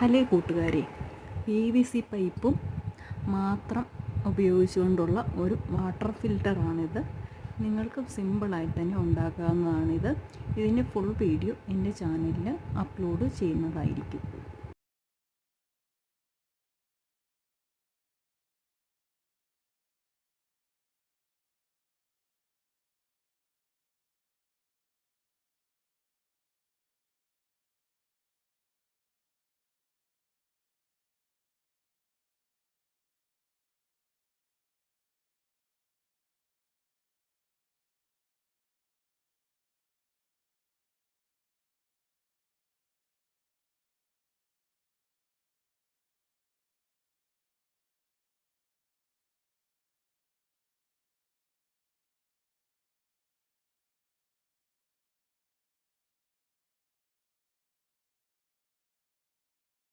ഹലേ കൂട്ടുകാരെ. P V C പൈപ്പും മാത്രം ഉപയോഗിച്ചുകൊണ്ടുള്ള ഒരു വാട്ടർ ഫിൽറ്ററാണിത്. നിങ്ങൾക്ക് സിമ്പിളായിട്ട് തന്നെ ഉണ്ടാക്കാവുന്നതാണിത്. ഇതിന്റെ ഫുൾ വീഡിയോ എന്റെ ചാനലിൽ അപ്ലോഡ് ചെയ്യുന്നതായിരിക്കും.